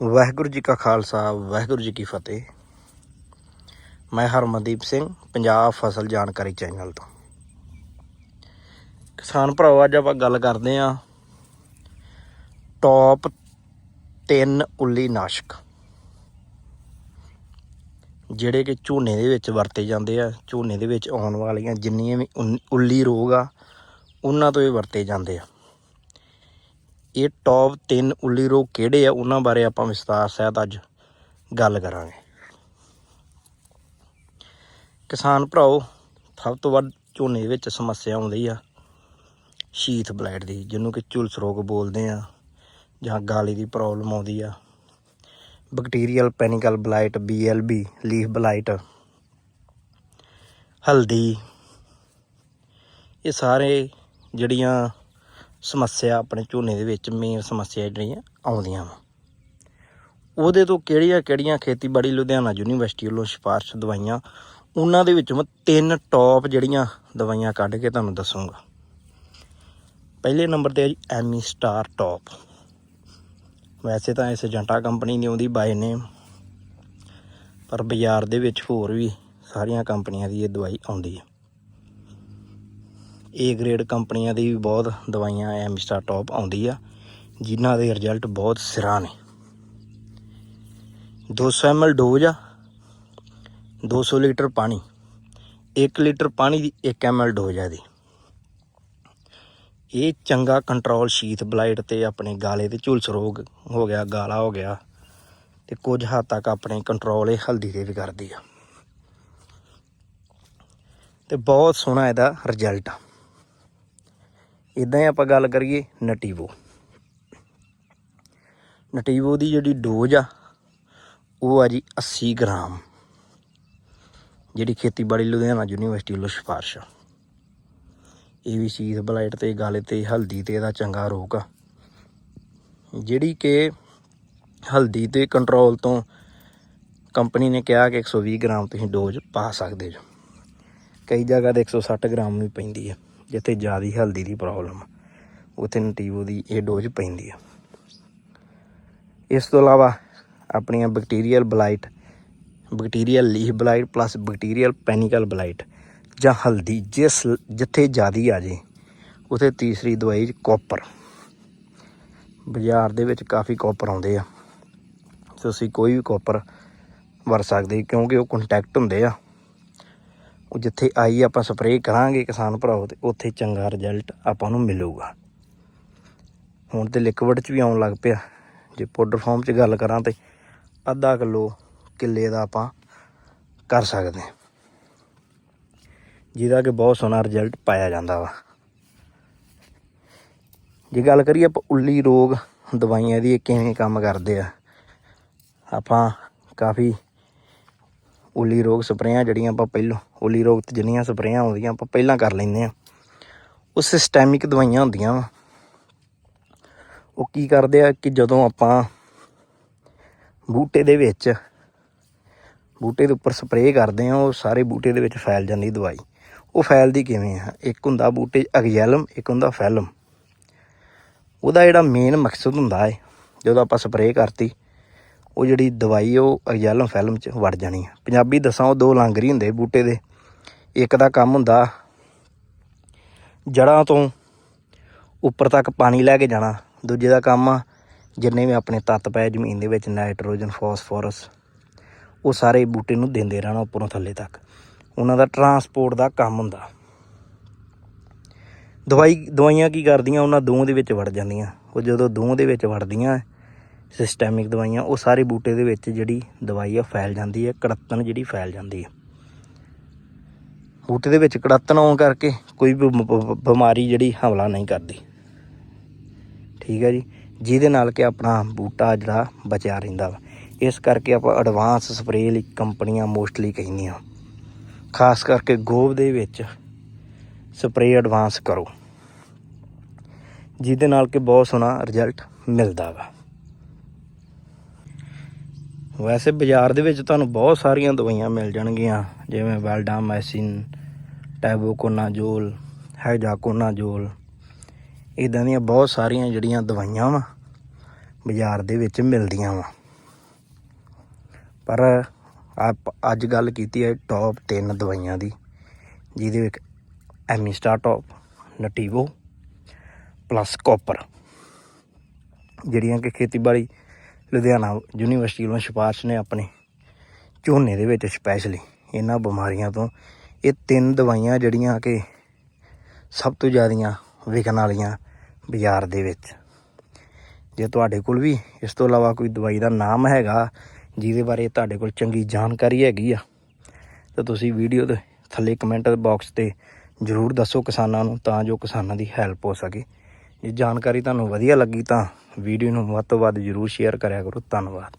ਵਾਹਿਗੁਰੂ ਜੀ ਕਾ ਖਾਲਸਾ, ਵਾਹਿਗੁਰੂ ਜੀ ਕੀ ਫਤਿਹ। ਮੈਂ ਹਰਮਨਦੀਪ ਸਿੰਘ, ਪੰਜਾਬ ਫਸਲ ਜਾਣਕਾਰੀ ਚੈਨਲ ਤੋਂ। ਕਿਸਾਨ ਭਰਾਓ, ਅੱਜ ਆਪਾਂ ਗੱਲ ਕਰਦੇ ਆਂ ਟੌਪ 3 ਉੱਲੀ ਨਾਸ਼ਕ, ਜਿਹੜੇ ਕਿ ਝੋਨੇ ਦੇ ਵਿੱਚ ਵਰਤੇ ਜਾਂਦੇ ਆ। ਝੋਨੇ ਦੇ ਵਿੱਚ ਆਉਣ ਵਾਲੀਆਂ ਜਿੰਨੀਆਂ ਵੀ ਉੱਲੀ ਰੋਗ ਆ, ਉਹਨਾਂ ਤੋਂ ਇਹ ਵਰਤੇ ਜਾਂਦੇ ਆ। ਇਹ ਟੌਪ 3 ਉੱਲੀ ਰੋਗ ਕਿਹੜੇ ਆ? ਉਹਨਾਂ ਬਾਰੇ ਆਪਾਂ ਵਿਸਤਾਰ ਸਹਿਤ ਅੱਜ ਗੱਲ ਕਰਾਂਗੇ। ਕਿਸਾਨ ਭਰਾਓ, ਸਭ ਤੋਂ ਵੱਧ ਝੋਨੇ ਵਿੱਚ ਸਮੱਸਿਆ ਆਉਂਦੀ ਆ ਸ਼ੀਥ ਬਲਾਈਟ ਦੀ, ਜਿਹਨੂੰ ਕਿ ਝੁਲਸ ਰੋਗ ਬੋਲਦੇ ਆ ਜਾਂ ਗਾਲੀ ਦੀ ਪ੍ਰੋਬਲਮ ਆਉਂਦੀ ਆ। Bacterial panicle blight BLB leaf blight ਹਲਦੀ। ਇਹ ਸਾਰੇ ਜਿਹੜੀਆਂ ਸਮੱਸਿਆ ਆਪਣੇ ਝੋਨੇ ਦੇ ਵਿੱਚ ਮੇਨ ਸਮੱਸਿਆ ਜਿਹੜੀਆਂ ਆਉਂਦੀਆਂ ਵਾ। ਉਹਦੇ ਤੋਂ ਕਿਹੜੀਆਂ ਕਿਹੜੀਆਂ ਖੇਤੀਬਾੜੀ ਲੁਧਿਆਣਾ ਯੂਨੀਵਰਸਿਟੀ ਵੱਲੋਂ ਸਿਫਾਰਸ਼ ਦਵਾਈਆਂ, ਉਹਨਾਂ ਦੇ ਵਿੱਚੋਂ ਮੈਂ ਤਿੰਨ ਟੌਪ ਜਿਹੜੀਆਂ ਦਵਾਈਆਂ ਕੱਢ ਕੇ ਤੁਹਾਨੂੰ ਦੱਸੂਗਾ। ਪਹਿਲੇ ਨੰਬਰ ਤੇ ਹੈ ਜੀ ਐਮੀ ਸਟਾਰ ਟੌਪ ਵੈਸੇ ਤਾਂ ਇਸ ਜੰਟਾ ਕੰਪਨੀ ਦੀ ਆਉਂਦੀ ਬਾਈ ਨੇਮ ਪਰ ਬਾਜ਼ਾਰ ਦੇ ਵਿੱਚ ਹੋਰ ਵੀ ਸਾਰੀਆਂ ਕੰਪਨੀਆਂ ਦੀ ਇਹ ਦਵਾਈ ਆਉਂਦੀ ਹੈ ਏ ਗ੍ਰੇਡ ਕੰਪਨੀਆਂ ਦੀ ਵੀ ਬਹੁਤ ਦਵਾਈਆਂ ਐਮਸਟਾ ਟੌਪ ਆਉਂਦੀ ਆ, ਜਿਨ੍ਹਾਂ ਦੇ ਰਿਜ਼ਲਟ ਬਹੁਤ ਸਿਰਾਂ ਨੇ। 200 ml ਡੋਜ਼ ਆ 200 ਲੀਟਰ ਪਾਣੀ 1 ਲੀਟਰ ਪਾਣੀ ਦੀ 1 ml ਡੋਜ਼ ਆ ਦੀ ਇਹ ਚੰਗਾ ਕੰਟਰੋਲ ਸ਼ੀਥ ਬਲਾਈਟ ਤੇ ਆਪਣੇ ਗਾਲੇ ਤੇ ਝੁਲਸ ਰੋਗ ਹੋ ਗਿਆ, ਗਾਲਾ ਹੋ ਗਿਆ, ਤੇ ਕੁਝ ਹੱਦ ਤੱਕ ਆਪਣੇ ਕੰਟਰੋਲ ਇਹ ਹਲਦੀ ਤੇ ਵੀ ਕਰਦੀ ਆ। ਤੇ ਬਹੁਤ ਸੋਹਣਾ ਇਹਦਾ ਰਿਜ਼ਲਟ ਆ। ਇਦਾਂ ਹੀ ਆਪਾਂ ਗੱਲ ਕਰੀਏ ਨਟੀਵੋ। ਨਟੀਵੋ ਦੀ ਜਿਹੜੀ ਡੋਜ਼ ਆ, ਉਹ ਆ ਜੀ 80 ਗ੍ਰਾਮ। ਜਿਹੜੀ ਖੇਤੀਬਾੜੀ ਲੁਧਿਆਣਾ ਯੂਨੀਵਰਸਿਟੀ ਵੱਲੋਂ ਸਿਫਾਰਿਸ਼ ਆ। ਇਹ ਵੀ ਸੀਜ਼ ਬਲਾਈਟ ਤੇ, ਗਾਲੇ ਤੇ, ਹਲਦੀ ਤੇ ਇਹਦਾ ਚੰਗਾ ਰੋਗ ਆ। ਜਿਹੜੀ ਕਿ ਹਲਦੀ ਤੇ ਕੰਟਰੋਲ ਤੋਂ ਕੰਪਨੀ ਨੇ ਕਿਹਾ ਕਿ 120 ਗ੍ਰਾਮ ਤੁਸੀਂ ਡੋਜ਼ ਪਾ ਸਕਦੇ ਜੋ। ਕਈ ਜਗ੍ਹਾ ਤੇ 160 ਗ੍ਰਾਮ ਵੀ ਪੈਂਦੀ ਹੈ ਜਿੱਥੇ ਜ਼ਿਆਦਾ ਹਲਦੀ ਦੀ ਪ੍ਰੋਬਲਮ ਉੱਥੇ ਨਟੀਵੋ ਦੀ ਇਹ ਡੋਜ਼ ਪੈਂਦੀ ਆ। ਇਸ ਤੋਂ ਇਲਾਵਾ ਆਪਣੀਆਂ bacterial blight bacterial leaf blight plus bacterial panicle blight ਜਾਂ ਹਲਦੀ ਜਿਸ ਜਿੱਥੇ ਜ਼ਿਆਦੀ ਆ ਜੇ, ਉਥੇ ਤੀਸਰੀ ਦਵਾਈ ਕਾਪਰ ਬਾਜ਼ਾਰ ਦੇ ਵਿੱਚ ਕਾਫੀ ਕਾਪਰ ਆਉਂਦੇ ਆ। ਤੁਸੀਂ ਕੋਈ ਵੀ ਕਾਪਰ ਵਰ ਸਕਦੇ ਕਿਉਂਕਿ ਉਹ ਕੰਟੈਕਟ ਹੁੰਦੇ ਆ। ਉਹ ਜਿੱਥੇ ਆਈ ਆਪਾਂ ਸਪਰੇਅ ਕਰਾਂਗੇ ਕਿਸਾਨ ਭਰਾਓ ਤੇ ਉੱਥੇ ਚੰਗਾ ਰਿਜ਼ਲਟ ਆਪਾਂ ਨੂੰ ਮਿਲੂਗਾ। ਹੁਣ ਤੇ ਲਿਕਵਿਡ ਚ ਵੀ ਆਉਣ ਲੱਗ ਪਿਆ। ਜੇ ਪਾਊਡਰ ਫਾਰਮ ਚ ਗੱਲ ਕਰਾਂ ਤੇ ਅੱਧਾ ਕਿਲੋ ਕਿੱਲੇ ਦਾ ਆਪਾਂ ਕਰ ਸਕਦੇ ਹਾਂ। ਜਿਹਦਾ ਕਿ ਬਹੁਤ ਸੋਹਣਾ ਰਿਜ਼ਲਟ ਪਾਇਆ ਜਾਂਦਾ ਵਾ। ਜੇ ਗੱਲ ਕਰੀਏ ਆਪਾਂ ਉੱਲੀ ਰੋਗ, ਦਵਾਈਆਂ ਦੀ ਇਹ ਕਿਵੇਂ ਕੰਮ ਕਰਦੇ ਆ। ਆਪਾਂ ਕਾਫੀ ਉੱਲੀ ਰੋਗ ਸਪਰੇਆਂ ਜਿਹੜੀਆਂ ਆਪਾਂ ਪਹਿਲਾਂ, ਉੱਲੀ ਰੋਗ ਤੇ ਜਿੰਨੀਆਂ ਸਪਰੇਆਂ ਆਉਂਦੀਆਂ, ਆਪਾਂ ਪਹਿਲਾਂ ਕਰ ਲੈਂਦੇ ਆ ਉਹ ਸਿਸਟੈਮਿਕ ਦਵਾਈਆਂ ਹੁੰਦੀਆਂ ਵਾ। ਉਹ ਕੀ ਕਰਦੇ ਆ ਕਿ ਜਦੋਂ ਆਪਾਂ ਬੂਟੇ ਦੇ ਵਿੱਚ, ਬੂਟੇ ਦੇ ਉੱਪਰ ਸਪਰੇਅ ਕਰਦੇ ਆ ਉਹ ਸਾਰੇ ਬੂਟੇ ਦੇ ਵਿੱਚ ਫੈਲ ਜਾਂਦੀ ਦਵਾਈ। ਉਹ ਫੈਲਦੀ ਕਿਵੇਂ ਆ? ਇੱਕ ਹੁੰਦਾ ਬੂਟੇ ਅਗਜ਼ੈਲਮ ਇੱਕ ਹੁੰਦਾ ਫੈਲਮ। ਉਹਦਾ ਜਿਹੜਾ ਮੇਨ ਮਕਸਦ ਹੁੰਦਾ ਹੈ ਜਦੋਂ ਆਪਾਂ ਸਪਰੇਅ ਕਰਤੀ ਉਹ ਜਿਹੜੀ ਦਵਾਈ ਉਹ ਅਗਜ਼ੈਲਮ ਫੈਲਮ 'ਚ ਵੜ ਜਾਣੀ ਆ। ਪੰਜਾਬੀ ਦੱਸਾਂ, ਉਹ ਦੋ ਲਾਂਗਰੀ ਹੁੰਦੇ ਬੂਟੇ ਦੇ। ਇੱਕ ਦਾ ਕੰਮ ਹੁੰਦਾ ਜੜਾਂ ਤੋਂ ਉੱਪਰ ਤੱਕ ਪਾਣੀ ਲੈ ਕੇ ਜਾਣਾ। ਦੂਜੇ ਦਾ ਕੰਮ ਆ, ਜਿੰਨੇ ਵੀ ਆਪਣੇ ਤੱਤ ਪਏ ਜ਼ਮੀਨ ਦੇ ਵਿੱਚ, ਨਾਈਟ੍ਰੋਜਨ, ਫਾਸਫੋਰਸ, ਉਹ ਸਾਰੇ ਬੂਟੇ ਨੂੰ ਦਿੰਦੇ ਰਹਿਣਾ ਉੱਪਰੋਂ ਥੱਲੇ ਤੱਕ। ਉਹਨਾਂ ਦਾ ਟਰਾਂਸਪੋਰਟ ਦਾ ਕੰਮ ਹੁੰਦਾ। ਦਵਾਈ, ਦਵਾਈਆਂ ਕੀ ਕਰਦੀਆਂ, ਉਹਨਾਂ ਦੋਹਾਂ ਦੇ ਵਿੱਚ ਵੜ ਜਾਂਦੀਆਂ। ਉਹ ਜਦੋਂ ਦੋਹਾਂ ਦੇ ਵਿੱਚ ਵੜਦੀਆਂ ਸਿਸਟੈਮਿਕ ਦਵਾਈਆਂ, ਉਹ ਸਾਰੇ ਬੂਟੇ ਦੇ ਵਿੱਚ ਜਿਹੜੀ ਦਵਾਈ ਆ ਫੈਲ ਜਾਂਦੀ ਹੈ ਕੜੱਤਣ ਜਿਹੜੀ ਫੈਲ ਜਾਂਦੀ ਹੈ ਬੂਟੇ ਦੇ ਵਿੱਚ ਕੜੱਤਣ ਆਉਣ ਕਰਕੇ ਕੋਈ ਵੀ ਬ- ਬਿਮਾਰੀ ਜਿਹੜੀ ਹਮਲਾ ਨਹੀਂ ਕਰਦੀ। ਠੀਕ ਹੈ ਜੀ? ਜਿਹਦੇ ਨਾਲ ਕਿ ਆਪਣਾ ਬੂਟਾ ਜਿਹੜਾ ਬਚਿਆ ਰਹਿੰਦਾ ਵਾ। ਇਸ ਕਰਕੇ ਆਪਾਂ ਐਡਵਾਂਸ ਸਪਰੇਅ ਲਈ ਕੰਪਨੀਆਂ ਮੋਸਟਲੀ ਕਹਿੰਦੀਆਂ। ਖਾਸ ਕਰਕੇ ਗੋਭ ਦੇ ਵਿੱਚ ਸਪਰੇਅ ਐਡਵਾਂਸ ਕਰੋ। ਜਿਹਦੇ ਨਾਲ ਕਿ ਬਹੁਤ ਸੋਹਣਾ ਰਿਜ਼ਲਟ ਮਿਲਦਾ ਵਾ। ਵੈਸੇ ਬਾਜ਼ਾਰ ਦੇ ਵਿੱਚ ਤੁਹਾਨੂੰ ਬਹੁਤ ਸਾਰੀਆਂ ਦਵਾਈਆਂ ਮਿਲ ਜਾਣਗੀਆਂ, ਜਿਵੇਂ ਵੈਲਡਾਮੈਸਿਨ, ਟੈਬੋਕੋਨਾਜੋਲ, ਹੈਜਾਕੋਨਾਜੋਲ। ਇਦਾਂ ਦੀਆਂ ਬਹੁਤ ਸਾਰੀਆਂ ਜਿਹੜੀਆਂ ਦਵਾਈਆਂ ਵਾ, ਬਾਜ਼ਾਰ ਦੇ ਵਿੱਚ ਮਿਲਦੀਆਂ ਵਾ। ਪਰ ਆਪ ਅੱਜ ਗੱਲ ਕੀਤੀ ਹੈ ਟੌਪ 3 ਦਵਾਈਆਂ ਦੀ, ਜਿਹਦੇ ਵਿੱਚ Amistar top Nativo, plus copper, ਜਿਹੜੀਆਂ ਕਿ ਖੇਤੀਬਾੜੀ ਲੁਧਿਆਣਾ ਯੂਨੀਵਰਸਿਟੀ ਵੱਲੋਂ ਸਿਫਾਰਸ਼ ਨੇ ਆਪਣੇ ਝੋਨੇ ਦੇ ਵਿੱਚ ਸਪੈਸ਼ਲੀ ਇਹਨਾਂ ਬਿਮਾਰੀਆਂ ਤੋਂ ਇਹ ਤਿੰਨ ਦਵਾਈਆਂ ਜਿਹੜੀਆਂ ਕਿ ਸਭ ਤੋਂ ਜ਼ਿਆਦੀਆਂ ਵਿਕਣ ਵਾਲੀਆਂ ਬਾਜ਼ਾਰ ਦੇ ਵਿੱਚ। ਜੇ ਤੁਹਾਡੇ ਕੋਲ ਵੀ ਇਸ ਤੋਂ ਇਲਾਵਾ ਕੋਈ ਦਵਾਈ ਦਾ ਨਾਮ ਹੈਗਾ, ਜਿਹਦੇ ਬਾਰੇ ਤੁਹਾਡੇ ਕੋਲ ਚੰਗੀ ਜਾਣਕਾਰੀ ਹੈਗੀ ਆ, ਤਾਂ ਤੁਸੀਂ ਵੀਡੀਓ ਦੇ ਥੱਲੇ ਕਮੈਂਟ ਬਾਕਸ ਤੇ ਜਰੂਰ ਦੱਸੋ ਕਿਸਾਨਾਂ ਨੂੰ, ਤਾਂ ਜੋ ਕਿਸਾਨਾਂ ਦੀ ਹੈਲਪ ਹੋ ਸਕੇ। ਜੇ ਜਾਣਕਾਰੀ ਤੁਹਾਨੂੰ ਵਧੀਆ ਲੱਗੀ ਤਾਂ ਵੀਡੀਓ ਨੂੰ ਵੱਧ ਤੋਂ ਵੱਧ ਜਰੂਰ ਸ਼ੇਅਰ ਕਰਿਆ ਕਰੋ। ਧੰਨਵਾਦ।